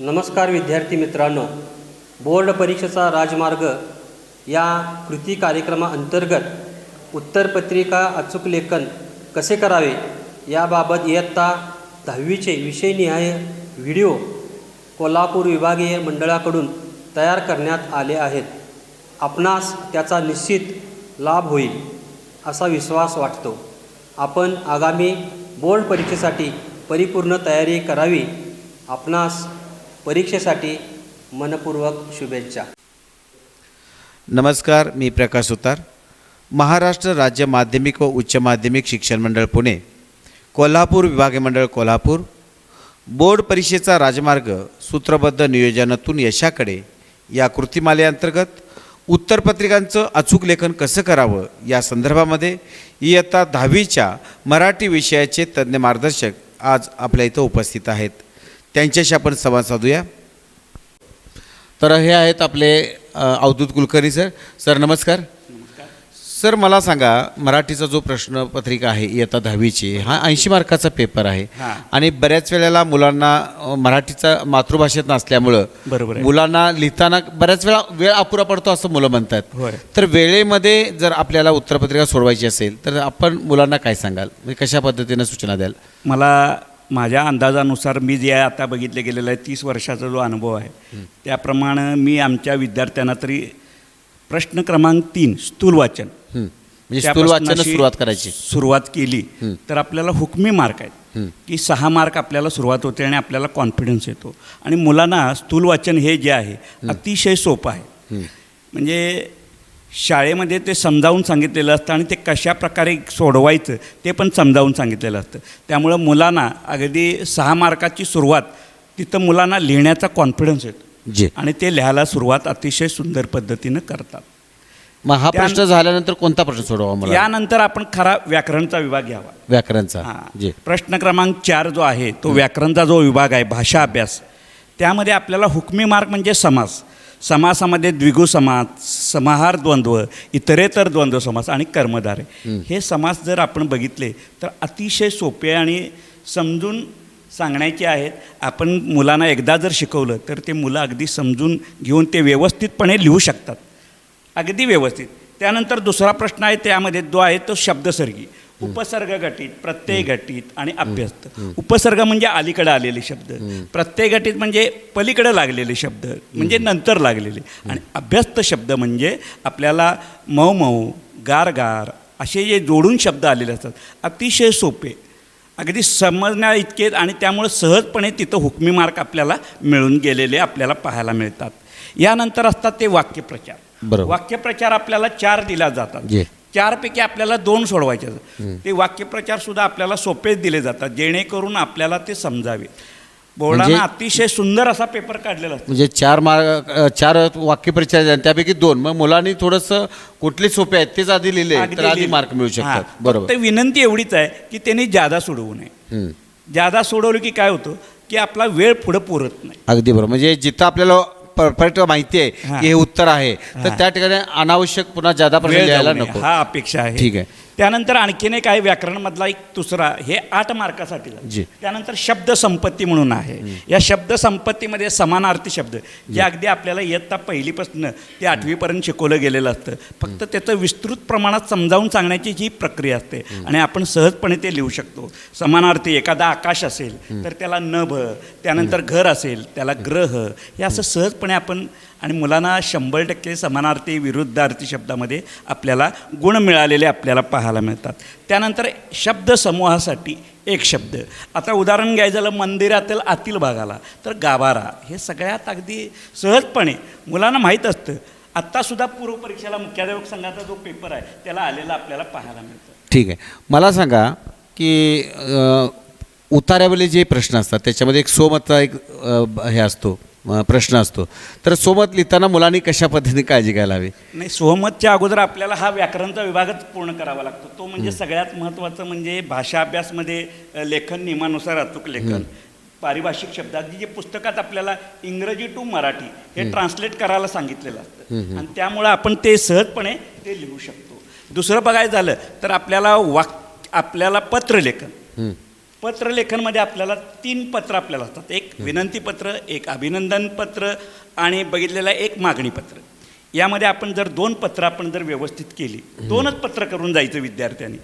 नमस्कार विद्यार्थी मित्रांनो. बोर्ड परीक्षेचा राजमार्ग या कृती कार्यक्रमाअंतर्गत उत्तरपत्रिका अचूक लेखन कसे करावे याबाबत इयत्ता दहावीचे विषयनिहाय व्हिडिओ कोल्हापूर विभागीय मंडळाकडून तयार करण्यात आले आहेत. आपणास त्याचा निश्चित लाभ होईल असा विश्वास वाटतो. आपण आगामी बोर्ड परीक्षेसाठी परिपूर्ण तयारी करावी आपणास परीक्षेसाठी मनपूर्वक शुभेच्छा. नमस्कार मी प्रकाश सुतार महाराष्ट्र राज्य माध्यमिक व उच्च माध्यमिक शिक्षण मंडळ पुणे कोल्हापूर विभागीय मंडळ कोल्हापूर. बोर्ड परीक्षेचा राजमार्ग सूत्रबद्ध नियोजनातून यशाकडे या कृतीमालेअंतर्गत उत्तरपत्रिकांचं अचूक लेखन कसं करावं या संदर्भामध्ये इयत्ता दहावीच्या मराठी विषयाचे तज्ज्ञ मार्गदर्शक आज आपल्या इथं उपस्थित आहेत. त्यांच्याशी आपण संवाद साधूया. तर हे आहेत आपले अवधूत कुलकर्णी सर. सर नमस्कार. सर मला सांगा मराठीचा जो प्रश्नपत्रिका आहे इयत्ता दहावीची हा ऐंशी मार्काचा पेपर आहे. आणि बऱ्याच वेळेला मुलांना मराठीचा मातृभाषेत नसल्यामुळं बरोबर. मुलांना लिहिताना बऱ्याच वेळा वेळ अपुरा पडतो असं मुलं म्हणतात. तर वेळेमध्ये जर आपल्याला उत्तरपत्रिका सोडवायची असेल तर आपण मुलांना काय सांगाल म्हणजे कशा पद्धतीनं सूचना द्याल मला माझ्या अंदाजानुसार मी जे आता बघितले गेलेलं आहे तीस वर्षाचा जो अनुभव आहे त्याप्रमाणे मी आमच्या विद्यार्थ्यांना तरी प्रश्न क्रमांक तीन स्थूल वाचन. म्हणजे स्थूल सुरुवात करायची सुरुवात केली. तर आपल्याला हुकमी मार्क आहेत. की सहा मार्क आपल्याला सुरुवात होते आणि आपल्याला कॉन्फिडन्स येतो आणि मुलांना स्थूल वाचन हे जे आहे अतिशय सोपं आहे. म्हणजे शाळेमध्ये ते समजावून सांगितलेलं असतं आणि ते कशा प्रकारे सोडवायचं ते पण समजावून सांगितलेलं असतं त्यामुळं मुलांना अगदी सहा मार्काची सुरुवात तिथं मुलांना लिहिण्याचा कॉन्फिडन्स येतो जे. आणि ते लिहायला सुरुवात अतिशय सुंदर पद्धतीनं करतात. मग हा प्रश्न झाल्यानंतर कोणता प्रश्न सोडवा मला? यानंतर आपण खरा व्याकरणचा विभाग घ्यावा. व्याकरणचा. हां. जे. प्रश्न क्रमांक चार जो आहे तो व्याकरणचा जो विभाग आहे भाषा अभ्यास त्यामध्ये आपल्याला हुकमी मार्क म्हणजे समास. समासामध्ये द्विगु समास समाहार द्वंद्व इतरेतर द्वंद्व समास आणि कर्मधारे हे समास जर आपण बघितले तर अतिशय सोपे आणि समजून सांगण्याचे आहेत. आपण मुलांना एकदा जर शिकवलं तर ते मुलं अगदी समजून घेऊन ते व्यवस्थितपणे लिहू शकतात. अगदी व्यवस्थित. त्यानंतर दुसरा प्रश्न आहे त्यामध्ये जो आहे तो शब्दसर्गी. उपसर्ग गटित प्रत्यय गटित आणि अभ्यस्त. उपसर्ग म्हणजे अलीकडे आलेले शब्द. प्रत्यय गटित म्हणजे पलीकडे लागलेले शब्द. म्हणजे नंतर लागलेले. आणि अभ्यस्त शब्द म्हणजे आपल्याला मऊ मऊ गार गार असे जे जोडून शब्द आलेले असतात. अतिशय सोपे. अगदी समजण्या इतके आणि त्यामुळे सहजपणे तिथं हुकमी मार्क आपल्याला मिळून गेलेले आपल्याला पाहायला मिळतात यानंतर असतात ते वाक्यप्रचार बरोबर. वाक्यप्रचार आपल्याला चार दिल्या जातात. चारपैकी आपल्याला दोन सोडवायचे. ते वाक्यप्रचार सुद्धा आपल्याला सोपेच दिले जातात जेणेकरून आपल्याला ते समजावे बोर्डानं म्हणजे- अतिशय सुंदर असा पेपर काढलेला असतो म्हणजे चार मार्क अ, चार वाक्यपरिचय आहेत, त्यापैकी दोन मग मुलांनी थोडंसं कुठले सोपे आहेत तेच आधी लिहिले तर आधी. मार्क मिळू. शकतात बरोबर विनंती एवढीच आहे की त्यांनी जादा सोडवू नये. जादा सोडवलं की काय होतं की आपला वेळ पुढं पुरत नाही अगदी बरोबर म्हणजे जिथं आपल्याला परफेक्ट माहिती आहे हां. की हे उत्तर आहे तर. त्या ठिकाणी अनावश्यक पुन्हा जादा प्रश्न वेळ लिहायला जाऊ नये, नको हा अपेक्षा आहे ठीक आहे. त्यानंतर आणखीन एक आहे व्याकरणमधला एक दुसरा हे आठ मार्कासाठी जी. त्यानंतर शब्द संपत्ती म्हणून आहे. या शब्द संपत्तीमध्ये समानार्थी शब्द. जे. अगदी आपल्याला इयत्ता पहिलीपासून ते आठवीपर्यंत शिकवलं गेलेलं असतं. फक्त त्याचं विस्तृत प्रमाणात समजावून सांगण्याची जी प्रक्रिया असते. आणि आपण सहजपणे ते लिहू शकतो. समानार्थी एखादा आकाश असेल तर त्याला नभ त्यानंतर घर असेल त्याला ग्रह हे असं सहजपणे आपण आणि मुलांना शंभर टक्के समानार्थी विरुद्धार्थी शब्दामध्ये आपल्याला गुण मिळालेले आपल्याला पाहायला मिळतात. त्यानंतर शब्दसमूहासाठी एक शब्द. आता उदाहरण घ्यायचं झालं मंदिरातील आतील भागाला. तर गाभारा हे सगळ्यात अगदी सहजपणे मुलांना माहीत असतं. आत्तासुद्धा पूर्वपरीक्षेला मुख्याध्यापक संघाचा जो पेपर आहे त्याला आलेला आपल्याला पाहायला मिळतं. ठीक आहे. मला सांगा की अ, जे प्रश्न असतात त्याच्यामध्ये एक सोमतचा एक हे असतो. प्रश्न असतो. तर सोमत लिहिताना मुलांनी कशा पद्धतीने काळजी घ्यायला हवी? नाही सोहमतच्या अगोदर आपल्याला हा व्याकरणचा विभागच पूर्ण करावा लागतो. तो म्हणजे सगळ्यात महत्त्वाचं म्हणजे भाषा अभ्यासमध्ये लेखन नियमानुसार अचूक लेखन. पारिभाषिक शब्द अगदी जे पुस्तकात आपल्याला इंग्रजी टू मराठी हे ट्रान्सलेट करायला सांगितलेलं असतं. आणि त्यामुळं आपण ते सहजपणे ते लिहू शकतो. दुसरं बघायचं झालं तर आपल्याला वाक आपल्याला पत्रलेखन. पत्रलेखनमध्ये आपल्याला तीन पत्र आपल्याला असतात. एक विनंतीपत्र एक अभिनंदन पत्र आणि बघितलेलं एक मागणी पत्र. यामध्ये आपण जर दोन पत्र आपण जर व्यवस्थित केली दोनच पत्र करून जायचं विद्यार्थ्यांनी.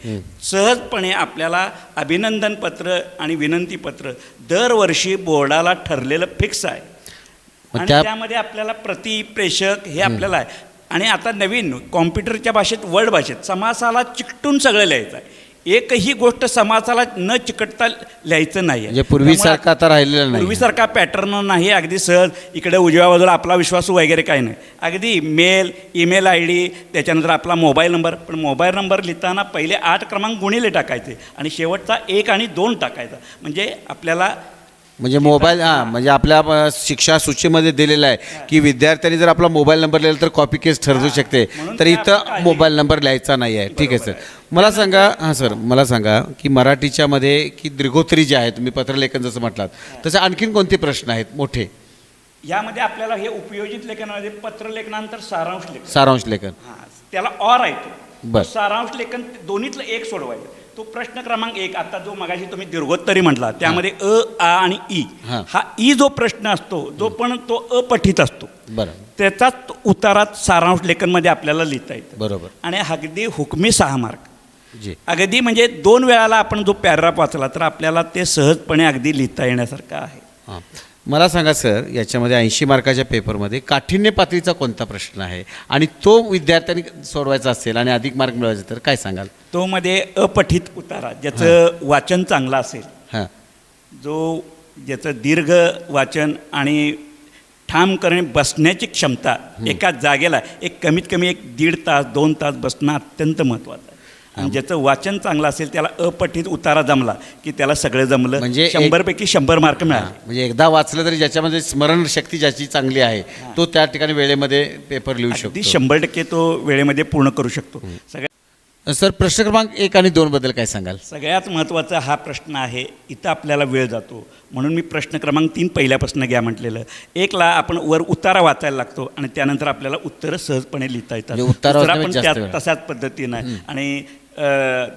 सहजपणे आपल्याला अभिनंदन पत्र आणि विनंती पत्र दरवर्षी बोर्डाला ठरलेलं फिक्स आहे. आणि त्या- त्यामध्ये आपल्याला प्रति प्रेषक हे आपल्याला आहे. आणि आता नवीन कॉम्प्युटरच्या भाषेत वर्ड भाषेत समासाला चिकटून सगळं लिहायचं आहे. एकही गोष्ट समासाला न चिकटता लिहायचं नाही म्हणजे पूर्वीसारखं आता राहिलेलं नाही पूर्वीसारखा पॅटर्न नाही अगदी सहज इकडे उजव्या बाजूला आपला विश्वास वगैरे काही नाही. अगदी मेल ईमेल आय डी त्याच्यानंतर आपला मोबाईल नंबर पण मोबाईल नंबर लिहिताना पहिले आठ क्रमांक गुणिले टाकायचे आणि शेवटचा एक आणि दोन टाकायचा. म्हणजे आपल्याला म्हणजे मोबाईल हां म्हणजे आपल्या अ, शिक्षा सूचीमध्ये दिलेलं आहे की विद्यार्थ्यांनी जर आपला मोबाईल नंबर लिहिला तर कॉपी केस ठरवू शकते. तर इथं मोबाईल नंबर लिहायचा नाही आहे. ठीक आहे सर. मला सांगा हां सर मला सांगा की मराठीच्या मध्ये की दीर्घोत्तरी जे आहे तुम्ही पत्रलेखन जसं म्हटलात तसे आणखीन कोणते प्रश्न आहेत मोठे? यामध्ये आपल्याला हे उपयोजित लेखनामध्ये पत्रलेखनानंतर सारांश लेखन. सारांश लेखन. हां त्याला ऑर आहे तो. बर. तो सारांश लेखन दोन्हीतलं एक सोडवायचं. तो प्रश्न क्रमांक एक. आता जो मगाशी तुम्ही दीर्घोत्तरी म्हटला त्यामध्ये अ आ आणि ई. हां. हा ई जो प्रश्न असतो जो पण तो अपठित असतो बरं. त्याचाच उतारात सारांश लेखनमध्ये आपल्याला लिहिता येतं. बरोबर. आणि अगदी हुकमी सहा मार्क. जी. अगदी म्हणजे दोन वेळाला आपण जो पॅराग्राफ वाचला तर आपल्याला ते सहजपणे अगदी लिहिता येण्यासारखं आहे. हां. मला सांगा सर याच्यामध्ये ऐंशी मार्काच्या पेपरमध्ये काठिण्य पातळीचा कोणता प्रश्न आहे? आणि तो विद्यार्थ्यांनी सोडवायचा असेल आणि अधिक मार्क मिळवायचे तर काय सांगाल? तो मध्ये अपठित उतारा ज्याचं वाचन चांगलं असेल. हां. जो ज्याचं दीर्घ वाचन आणि ठाम करणे बसण्याची क्षमता एका जागेला एक कमीत कमी एक दीड तास दोन तास बसणं अत्यंत महत्त्वाचं आहे. आणि ज्याचं वाचन चांगलं असेल त्याला अपठित उतारा जमला की त्याला सगळं जमलं. म्हणजे एक- शंभरपैकी शंभर मार्क मिळाले. म्हणजे एकदा वाचलं तरी ज्याच्यामध्ये स्मरणशक्ती ज्याची चांगली आहे तो त्या ठिकाणी वेळेमध्ये पेपर लिहू अगदी शकतो. शंभर टक्के तो वेळेमध्ये पूर्ण करू शकतो. सगळ्या सर प्रश्न क्रमांक एक आणि दोन बद्दल काय सांगाल? सगळ्यात महत्त्वाचा हा प्रश्न आहे इथं आपल्याला वेळ जातो. म्हणून मी प्रश्न क्रमांक तीन पहिल्यापासून घ्या म्हटलेलं. एकला आपण वर उतारा वाचायला लागतो आणि त्यानंतर आपल्याला उत्तरं सहजपणे लिहिता येतात. म्हणजे उतारा दुसरा वाचण्यामध्ये पण जास्त त्या वेळ. तशाच पद्धतीनं. आहे आणि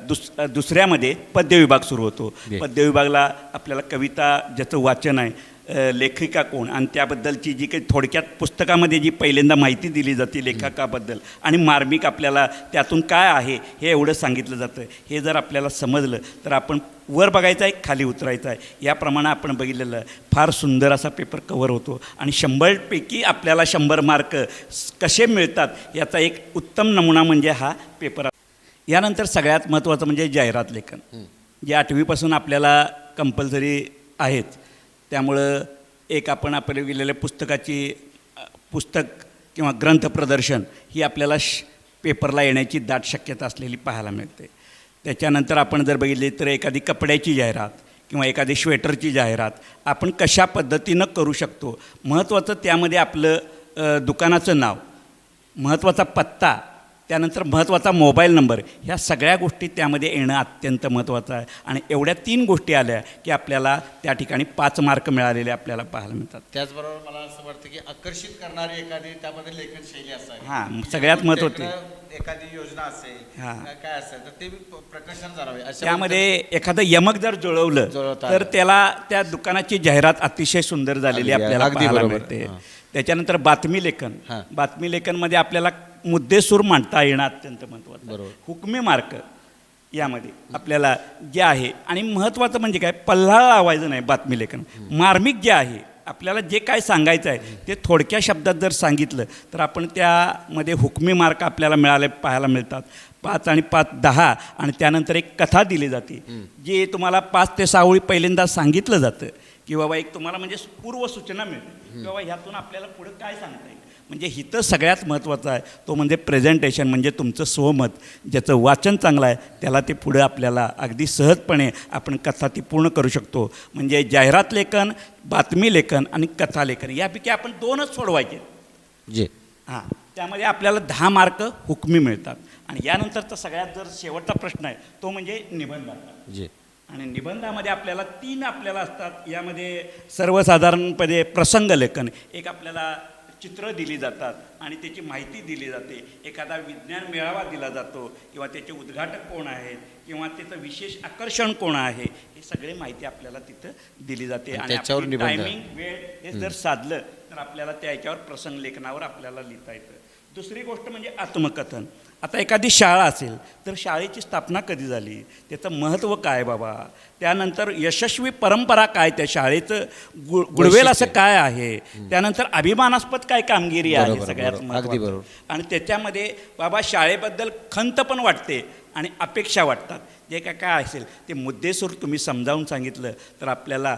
दुस दुसऱ्यामध्ये पद्य विभाग सुरू होतो Yes. पद्य विभागला आपल्याला कविता ज्याचं वाचन आहे लेखिका कोण आणि त्याबद्दलची जी काही थोडक्यात पुस्तकामध्ये जी पहिल्यांदा माहिती दिली जाते लेखकाबद्दल आणि मार्मिक आपल्याला त्यातून काय आहे हे एवढं सांगितलं जातं हे जर आपल्याला समजलं तर आपण वर बघायचं आहे खाली उतरायचं आहे याप्रमाणे आपण बघितलेलं. फार सुंदर असा पेपर कवर होतो आणि शंभरपैकी आपल्याला शंभर मार्क कसे मिळतात याचा एक उत्तम नमुना म्हणजे हा पेपर. यानंतर सगळ्यात महत्त्वाचं म्हणजे जाहिरात लेखन. जे आठवीपासून आपल्याला कंपल्सरी आहेत त्यामुळं एक आपण आपल्याला गेलेल्या पुस्तकाची पुस्तक किंवा ग्रंथ प्रदर्शन ही आपल्याला श पेपरला येण्याची दाट शक्यता असलेली पाहायला मिळते. त्याच्यानंतर आपण जर बघितले तर एखादी कपड्याची जाहिरात किंवा एखादी श्वेटरची जाहिरात आपण कशा पद्धतीनं करू शकतो? महत्त्वाचं त्यामध्ये आपलं दुकानाचं नाव महत्त्वाचा पत्ता त्यानंतर महत्त्वाचा मोबाईल नंबर ह्या सगळ्या गोष्टी त्यामध्ये येणं अत्यंत महत्त्वाचं आहे आणि एवढ्या तीन गोष्टी आल्या की आपल्याला त्या ठिकाणी पाच मार्क मिळालेले आपल्याला पाहायला मिळतात त्याचबरोबर मला असं वाटतं की आकर्षित करणारी एखादी त्यामध्ये लेखन शैली असावी हां सगळ्यात महत्त्वाची एखादी योजना असेल हां. काय असेल तर ते प्रकर्षण जाणावे त्यामध्ये एखादं यमक जर जुळवलं तर. त्याला त्या दुकानाची जाहिरात अतिशय सुंदर झालेली आपल्याला अगदी पाहायला. मिळते. त्याच्यानंतर बातमी लेखन. बातमी लेखनमध्ये आपल्याला मुद्देसूर मांडता येणं अत्यंत महत्त्वाचं. बरोबर. हुकमी मार्क यामध्ये आपल्याला जे आहे आणि महत्त्वाचं म्हणजे काय पल्हाळा लावायचं नाही बातमी लेखन मार्मिक जे आहे आपल्याला जे काय सांगायचं आहे ते थोडक्या शब्दात जर सांगितलं तर आपण त्यामध्ये हुकमी मार्क आपल्याला मिळाले पाहायला मिळतात पाच आणि पाच दहा आणि त्यानंतर एक कथा दिली जाते जी तुम्हाला पाच ते सहा ओळी पहिल्यांदा सांगितलं जातं की बाबा एक तुम्हाला म्हणजे पूर्वसूचना मिळते. की बाबा ह्यातून आपल्याला पुढे काय सांगता येईल? म्हणजे हिथं सगळ्यात महत्त्वाचं आहे तो म्हणजे प्रेझेंटेशन म्हणजे तुमचं स्वमत. ज्याचं वाचन चांगलं आहे त्याला ते पुढं आपल्याला अगदी सहजपणे आपण कथा ती पूर्ण करू शकतो. म्हणजे जाहिरात लेखन बातमी लेखन आणि कथा लेखन यापैकी आपण दोनच सोडवायचे. जे. हां त्यामध्ये आपल्याला दहा मार्क हुकमी मिळतात. आणि यानंतरचा सगळ्यात जर शेवटचा प्रश्न आहे तो म्हणजे निबंधाचा जे. आणि निबंधामध्ये आपल्याला तीन आपल्याला असतात. यामध्ये सर्वसाधारणपणे प्रसंग लेखन एक आपल्याला चित्र दिली जातात आणि त्याची माहिती दिली जाते. एखादा विज्ञान मेळावा दिला जातो किंवा त्याचे उद्घाटक कोण आहेत किंवा त्याचं विशेष आकर्षण कोण आहे हे सगळे माहिती आपल्याला तिथं दिली जाते. आणि. टायमिंग वेळ हे जर साधलं तर आपल्याला त्याच्यावर प्रसंग लेखनावर आपल्याला लिहिता येतं. दुसरी गोष्ट म्हणजे आत्मकथन. आता एखादी शाळा असेल तर शाळेची स्थापना कधी झाली? त्याचं महत्त्व काय बाबा? त्यानंतर यशस्वी परंपरा काय त्या शाळेचं? गु गुडवेल असं काय आहे? त्यानंतर अभिमानास्पद काय कामगिरी आहे सगळ्यात. अगदी बरोबर. आणि त्याच्यामध्ये बाबा शाळेबद्दल खंत पण वाटते आणि अपेक्षा वाटतात. जे काय काय असेल ते मुद्देसूर तुम्ही समजावून सांगितलं तर आपल्याला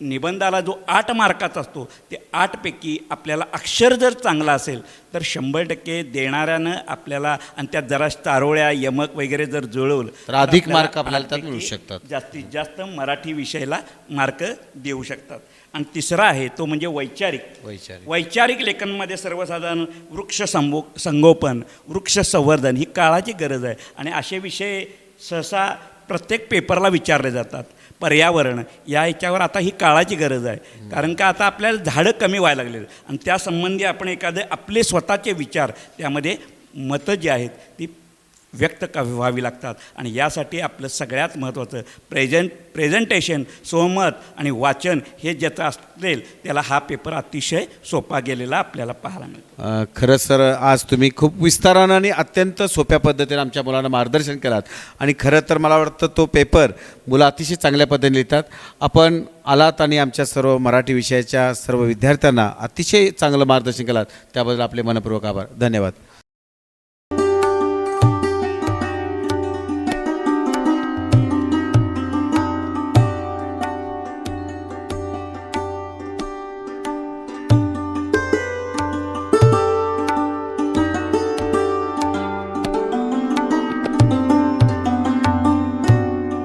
निबंधाला जो आठ मार्काचा असतो ते आठपैकी आपल्याला अक्षर जर चांगला असेल तर शंभर टक्के देणाऱ्यानं आपल्याला आणि त्यात जरा चारोळ्या यमक वगैरे जर जुळवलं तर अधिक मार्क आपल्याला मिळू शकतात. जास्तीत जास्त मराठी विषयाला मार्क देऊ शकतात आणि तिसरा आहे तो म्हणजे वैचारिक वैचारिक. वैचारिक लेखनमध्ये सर्वसाधारण वृक्ष संबो संगोपन वृक्ष संवर्धन ही काळाची गरज आहे आणि असे विषय सहसा प्रत्येक पेपरला विचारले जातात पर्यावरण या याच्यावर आता ही काळाची गरज आहे. कारण का आता आपल्याला झाडं कमी व्हायला लागले आणि त्यासंबंधी आपण एखादे आपले स्वतःचे विचार त्यामध्ये मतं जी आहेत ती व्यक्त का व्हावी लागतात. आणि यासाठी आपलं सगळ्यात महत्त्वाचं प्रेझेंट प्रेझेंटेशन सोमत आणि वाचन हे ज्याचं असेल त्याला हा पेपर अतिशय सोपा गेलेला आपल्याला पाहायला मिळतो. खरं खरंच सर आज तुम्ही खूप विस्तारानं आणि अत्यंत सोप्या पद्धतीने आमच्या मुलांना मार्गदर्शन केलात. आणि खरं तर मला वाटतं तो पेपर मुलं अतिशय चांगल्या पद्धतीने लिहितात. आपण आलात आणि आमच्या सर्व मराठी विषयाच्या सर्व विद्यार्थ्यांना अतिशय चांगलं मार्गदर्शन केलात. त्याबद्दल आपले मनपूर्वक आभार. धन्यवाद.